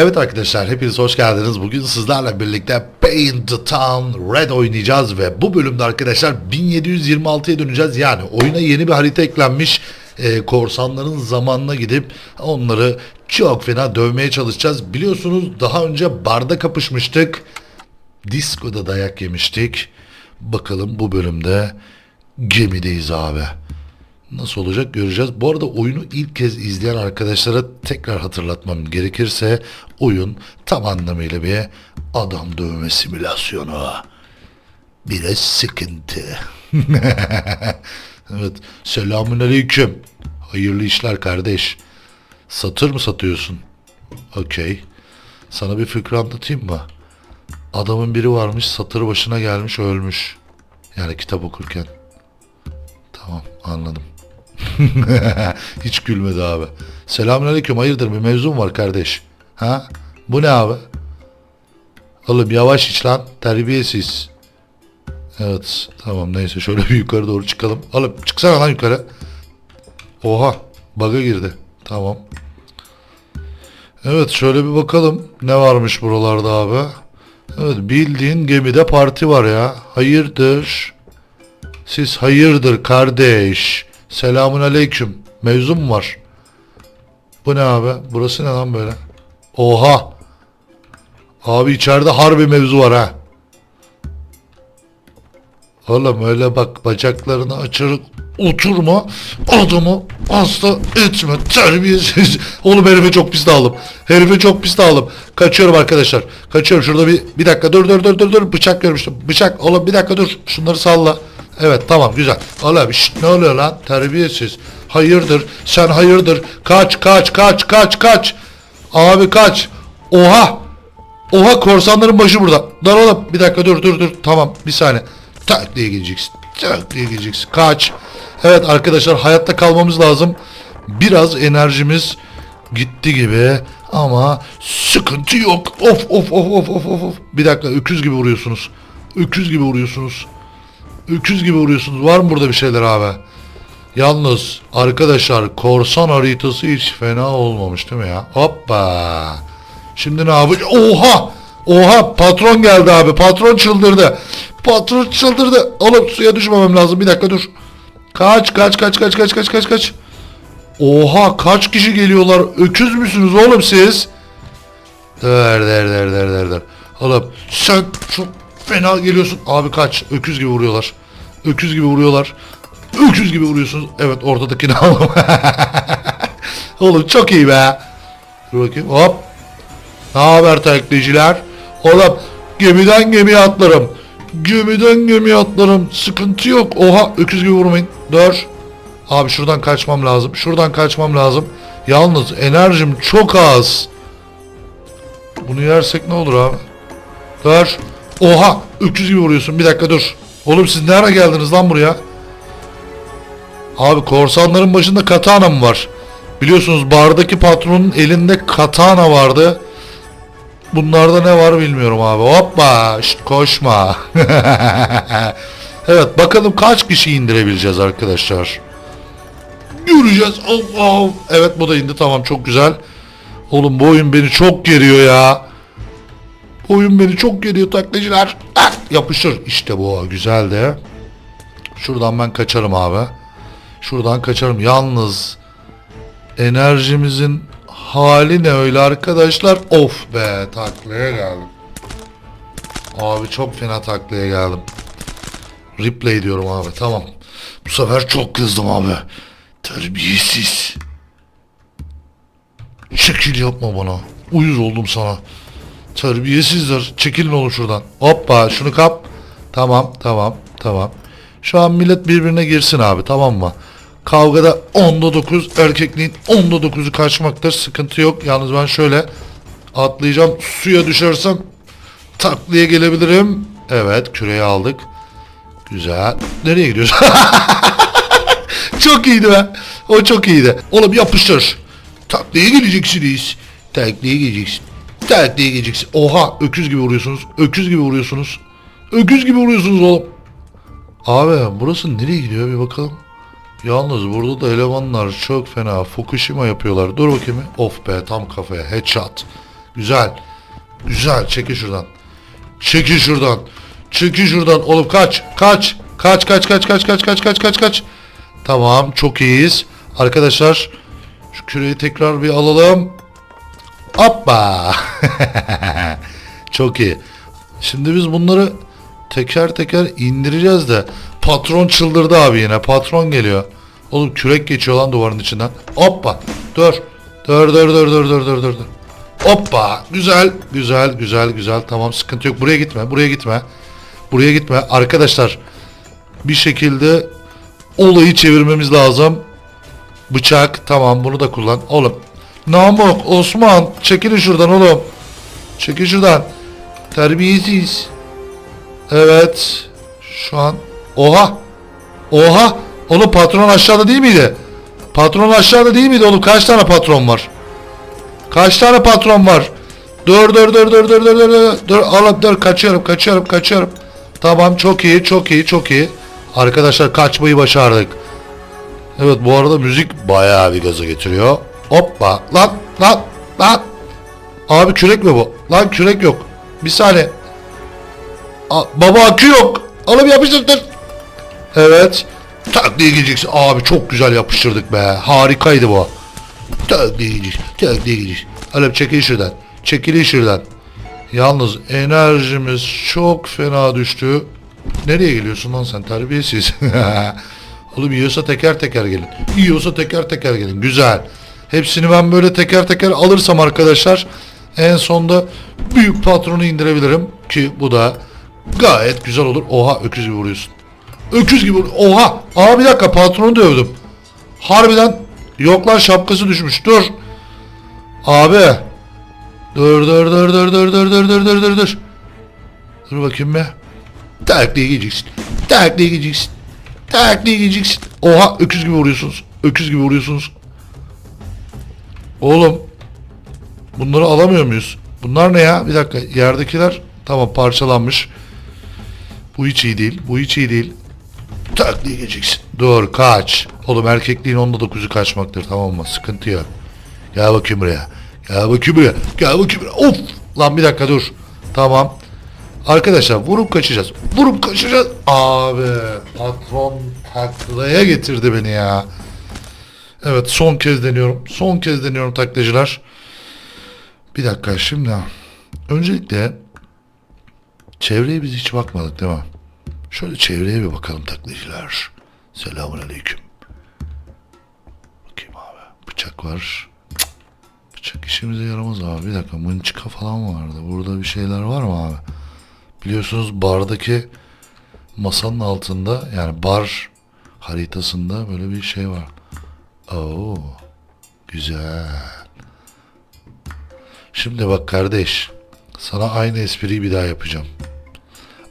Evet arkadaşlar hepiniz hoş geldiniz. Bugün sizlerle birlikte Paint the Town Red oynayacağız ve bu bölümde arkadaşlar 1726'ya döneceğiz. Yani oyuna yeni bir harita eklenmiş. Ee, korsanların zamanına gidip onları çok fena dövmeye çalışacağız. Biliyorsunuz daha önce barda kapışmıştık. Disko'da dayak yemiştik. Bakalım bu bölümde gemideyiz abi. Nasıl olacak göreceğiz. Bu arada oyunu ilk kez izleyen arkadaşlara tekrar hatırlatmam gerekirse oyun tam anlamıyla bir adam dövme simülasyonu. Biraz sıkıntı. evet. Selamun aleyküm. Hayırlı işler kardeş. Satır mı satıyorsun? Okey. Sana bir fikri anlatayım mı? Adamın biri varmış satır başına gelmiş ölmüş. Yani kitap okurken. Tamam anladım. Hiç gülmedi abi. Selamünaleyküm hayırdır bir mevzum var kardeş. Ha? Bu ne abi? Oğlum yavaş iç lan terbiyesiz. Evet tamam neyse şöyle bir yukarı doğru çıkalım. Oğlum çıksana lan yukarı. Oha bug'a girdi. Tamam. Evet şöyle bir bakalım ne varmış buralarda abi. Evet bildiğin gemide parti var ya. Hayırdır? Siz hayırdır kardeş? Selamun aleyküm. Mevzu mu var? Bu ne abi? Burası ne lan böyle? Oha! Abi içeride harbi mevzu var ha. Oğlum öyle bak bacaklarını açarak oturma adamı hasta etme terbiyesiz. Oğlum herife çok pis dağılım. Herife çok pis dağılım. Kaçıyorum arkadaşlar. Kaçıyorum şurada bir bir dakika dur dur dur dur dur bıçak görmüştüm. Bıçak oğlum bir dakika dur şunları salla. Evet tamam güzel. Oğlum şşt, ne oluyor lan terbiyesiz. Hayırdır sen hayırdır kaç kaç kaç kaç kaç. Abi kaç. Oha. Oha korsanların başı burada. Dur oğlum bir dakika dur dur dur tamam bir saniye. Tak diye geleceksin. Tak diye geleceksin. Kaç. Evet arkadaşlar hayatta kalmamız lazım. Biraz enerjimiz gitti gibi ama sıkıntı yok. Of of of of of. of. Bir dakika öküz gibi vuruyorsunuz. Öküz gibi vuruyorsunuz. Öküz gibi vuruyorsunuz. Var mı burada bir şeyler abi? Yalnız arkadaşlar korsan haritası hiç fena olmamış değil mi ya? Hoppa. Şimdi ne yapacağız? Oha! Oha patron geldi abi. Patron çıldırdı. Patron çıldırdı. Oğlum suya düşmemem lazım. Bir dakika dur. Kaç kaç kaç kaç kaç kaç kaç kaç. Oha kaç kişi geliyorlar? Öküz müsünüz oğlum siz? Der der der der der der. Oğlum sen çok fena geliyorsun. Abi kaç. Öküz gibi vuruyorlar. Öküz gibi vuruyorlar. Öküz gibi vuruyorsunuz. Evet ortadakini alalım. oğlum çok iyi be. Dur bakayım hop. Ne haber taklitçiler? Oğlum gemiden gemiye atlarım. Gemiden gemiye atlarım. Sıkıntı yok. Oha öküz gibi vurmayın. Dur. Abi şuradan kaçmam lazım. Şuradan kaçmam lazım. Yalnız enerjim çok az. Bunu yersek ne olur abi? Dur. Oha öküz gibi vuruyorsun. Bir dakika dur. Oğlum siz nereye geldiniz lan buraya? Abi korsanların başında katana mı var? Biliyorsunuz bardaki patronun elinde katana vardı. Bunlarda ne var bilmiyorum abi. Hoppa şşt, koşma. evet bakalım kaç kişi indirebileceğiz arkadaşlar. Göreceğiz. Allah. Evet bu da indi tamam çok güzel. Oğlum bu oyun beni çok geriyor ya. Oyun beni çok geriyor taklacılar. Ah, yapışır. İşte bu güzel de. Şuradan ben kaçarım abi. Şuradan kaçarım. Yalnız enerjimizin hali ne öyle arkadaşlar? Of be taklaya geldim. Abi çok fena taklaya geldim. Replay diyorum abi tamam. Bu sefer çok kızdım abi. Terbiyesiz. Şekil yapma bana. Uyuz oldum sana. Terbiyesizler. Çekilin oğlum şuradan. Hoppa şunu kap. Tamam tamam tamam. Şu an millet birbirine girsin abi tamam mı? Kavgada 10'da 9 erkekliğin 10'da 9'u kaçmaktır. Sıkıntı yok. Yalnız ben şöyle atlayacağım. Suya düşersem takliye gelebilirim. Evet küreyi aldık. Güzel. Nereye gidiyoruz? çok iyiydi be. O çok iyiydi. Oğlum yapıştır. Takliye geleceksiniz. Takliye geleceksin. Takliye geleceksin. Oha öküz gibi vuruyorsunuz. Öküz gibi vuruyorsunuz. Öküz gibi vuruyorsunuz oğlum. Abi burası nereye gidiyor bir bakalım. Yalnız burada da elemanlar çok fena Fukushima yapıyorlar. Dur bakayım. Of be tam kafaya headshot. Güzel. Güzel. Çekil şuradan. Çekil şuradan. Çekil şuradan. Oğlum kaç. Kaç. Kaç kaç kaç kaç kaç kaç kaç kaç kaç. Tamam çok iyiyiz. Arkadaşlar şu küreyi tekrar bir alalım. Hoppa. çok iyi. Şimdi biz bunları teker teker indireceğiz de patron çıldırdı abi yine. Patron geliyor. Oğlum kürek geçiyor lan duvarın içinden. Hoppa. Dur. Dur dur dur dur dur dur dur. Hoppa. Güzel. Güzel güzel güzel. Tamam sıkıntı yok. Buraya gitme. Buraya gitme. Buraya gitme. Arkadaşlar bir şekilde olayı çevirmemiz lazım. Bıçak tamam bunu da kullan. Oğlum Namık, Osman çekilin şuradan oğlum. Çekil şuradan. Terbiyesiz. Evet. Şu an. Oha. Oha. Oğlum patron aşağıda değil miydi? Patron aşağıda değil miydi oğlum? Kaç tane patron var? Kaç tane patron var? Dur dur dur dur dur dur dur dur alıp dur kaçıyorum kaçıyorum kaçıyorum. Tamam çok iyi çok iyi çok iyi. Arkadaşlar kaçmayı başardık. Evet bu arada müzik bayağı bir gaza getiriyor. Hoppa lan lan lan. Abi kürek mi bu? Lan kürek yok. Bir saniye. A- baba akü yok. Alıp yapıştır. Evet. Tak diye gideceksin. Abi çok güzel yapıştırdık be. Harikaydı bu. Tak diye gideceksin. Tak diye gideceksin. Alıp çekil şuradan. Çekilin şuradan. Yalnız enerjimiz çok fena düştü. Nereye geliyorsun lan sen terbiyesiz? Oğlum yiyorsa teker teker gelin. Yiyorsa teker teker gelin. Güzel. Hepsini ben böyle teker teker alırsam arkadaşlar en sonda büyük patronu indirebilirim ki bu da gayet güzel olur. Oha öküz gibi vuruyorsun. Öküz gibi Oha. Aa bir dakika patronu dövdüm. Harbiden yok lan şapkası düşmüş. Dur. Abi. Dur dur dur dur dur dur dur dur dur dur dur. Dur bakayım be. Tak gideceksin. Tak gideceksin. Tak gideceksin. Oha öküz gibi vuruyorsunuz. Öküz gibi vuruyorsunuz. Oğlum. Bunları alamıyor muyuz? Bunlar ne ya? Bir dakika. Yerdekiler tamam parçalanmış. Bu hiç iyi değil. Bu hiç iyi değil. Tak diye geleceksin. Dur kaç. Oğlum erkekliğin onda dokuzu kaçmaktır tamam mı? Sıkıntı yok. Gel bakayım buraya. Gel bakayım buraya. Gel bakayım buraya. Of. Lan bir dakika dur. Tamam. Arkadaşlar vurup kaçacağız. Vurup kaçacağız. Abi patron taklaya getirdi beni ya. Evet son kez deniyorum. Son kez deniyorum taklacılar. Bir dakika şimdi. Öncelikle çevreye biz hiç bakmadık değil mi? Şöyle çevreye bir bakalım taklacılar. Selamun aleyküm. Bakayım abi. Bıçak var. Cık. Bıçak işimize yaramaz abi. Bir dakika mınçıka falan vardı. Burada bir şeyler var mı abi? Biliyorsunuz bardaki masanın altında yani bar haritasında böyle bir şey var. Oo, güzel. Şimdi bak kardeş, sana aynı espriyi bir daha yapacağım.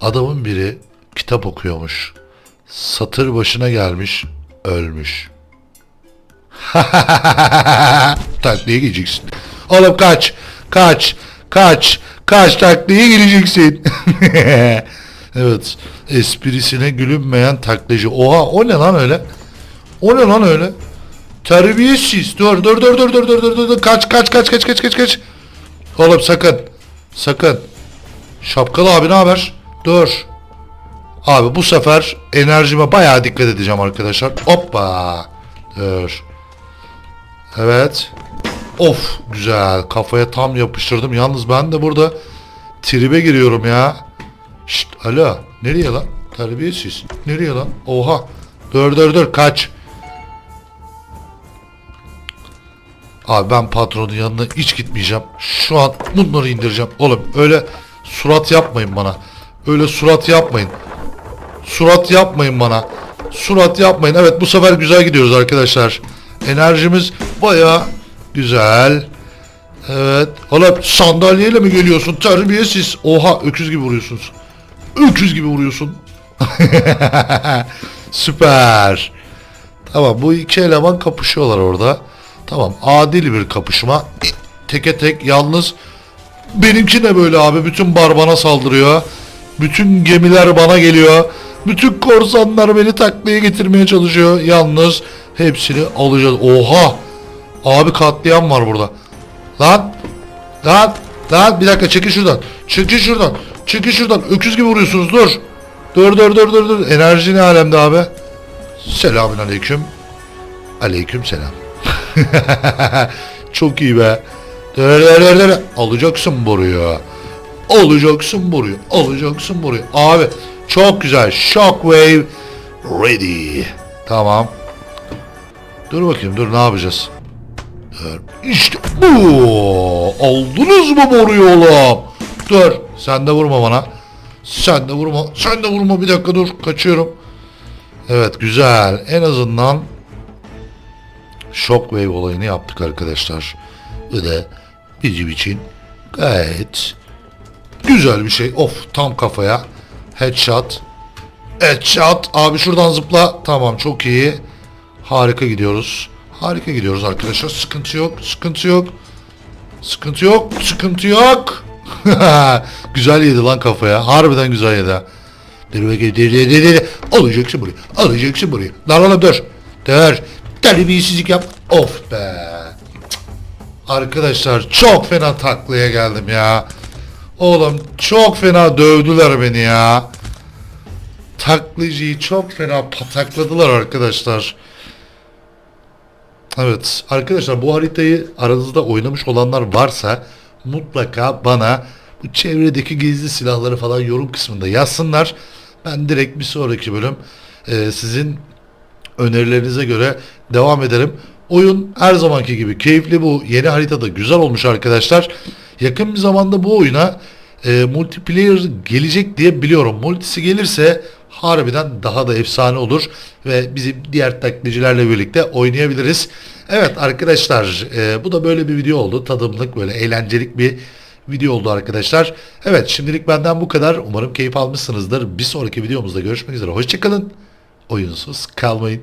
Adamın biri kitap okuyormuş. Satır başına gelmiş, ölmüş. Takliye gideceksin. Oğlum kaç, kaç, kaç, kaç takliye gireceksin. evet, esprisine gülünmeyen taklacı. Oha, o ne lan öyle? O ne lan öyle? Terbiyesiz. Dur dur dur dur dur dur dur dur. Kaç kaç kaç kaç kaç kaç kaç. Oğlum sakın. Sakın. Şapkalı abi ne haber? Dur. Abi bu sefer enerjime bayağı dikkat edeceğim arkadaşlar. Hoppa. Dur. Evet. Of güzel. Kafaya tam yapıştırdım. Yalnız ben de burada tribe giriyorum ya. Şşt alo. Nereye lan? Terbiyesiz. Nereye lan? Oha. Dur dur dur kaç. Abi ben patronun yanına hiç gitmeyeceğim. Şu an bunları indireceğim. Oğlum öyle surat yapmayın bana. Öyle surat yapmayın. Surat yapmayın bana. Surat yapmayın. Evet bu sefer güzel gidiyoruz arkadaşlar. Enerjimiz baya güzel. Evet. Oğlum sandalyeyle mi geliyorsun? Terbiyesiz. Oha öküz gibi vuruyorsunuz. Öküz gibi vuruyorsun. Süper. Tamam bu iki eleman kapışıyorlar orada. Tamam adil bir kapışma. Teke tek yalnız benimki ne böyle abi bütün bar bana saldırıyor. Bütün gemiler bana geliyor. Bütün korsanlar beni taklaya getirmeye çalışıyor. Yalnız hepsini alacağız. Oha! Abi katliam var burada. Lan! Lan! Lan bir dakika çekil şuradan. Çekil şuradan. Çekil şuradan. Öküz gibi vuruyorsunuz dur. Dur dur dur dur dur. Enerji ne alemde abi? Selamün aleyküm. Aleyküm selam. Çok iyi be. Alacaksın boruyu. Alacaksın boruyu. Alacaksın boruyu. Abi çok güzel. Shockwave ready. Tamam. Dur bakayım dur ne yapacağız? Dur. İşte bu. Aldınız mı boruyu oğlum? Dur. Sen de vurma bana. Sen de vurma. Sen de vurma. Bir dakika dur. Kaçıyorum. Evet güzel. En azından Shockwave olayını yaptık arkadaşlar. Bu da bizim için gayet güzel bir şey. Of tam kafaya. Headshot. Headshot. Abi şuradan zıpla. Tamam çok iyi. Harika gidiyoruz. Harika gidiyoruz arkadaşlar. Sıkıntı yok. Sıkıntı yok. Sıkıntı yok. Sıkıntı yok. güzel yedi lan kafaya. Harbiden güzel yedi. Dur. Dur, dur, dur, dur. Alacaksın burayı. Alacaksın burayı. Lan oğlum dur. Dur. Terbiyesizlik yap. Of be. Arkadaşlar çok fena taklaya geldim ya. Oğlum çok fena dövdüler beni ya. Taklacıyı çok fena patakladılar arkadaşlar. Evet arkadaşlar bu haritayı aranızda oynamış olanlar varsa mutlaka bana bu çevredeki gizli silahları falan yorum kısmında yazsınlar. Ben direkt bir sonraki bölüm e, sizin önerilerinize göre devam ederim. Oyun her zamanki gibi keyifli bu yeni haritada güzel olmuş arkadaşlar. Yakın bir zamanda bu oyuna e, multiplayer gelecek diye biliyorum. Multisi gelirse harbiden daha da efsane olur ve bizim diğer taklitçilerle birlikte oynayabiliriz. Evet arkadaşlar e, bu da böyle bir video oldu. Tadımlık böyle eğlencelik bir video oldu arkadaşlar. Evet şimdilik benden bu kadar. Umarım keyif almışsınızdır. Bir sonraki videomuzda görüşmek üzere. Hoşçakalın. Oyunsuz kalmayın.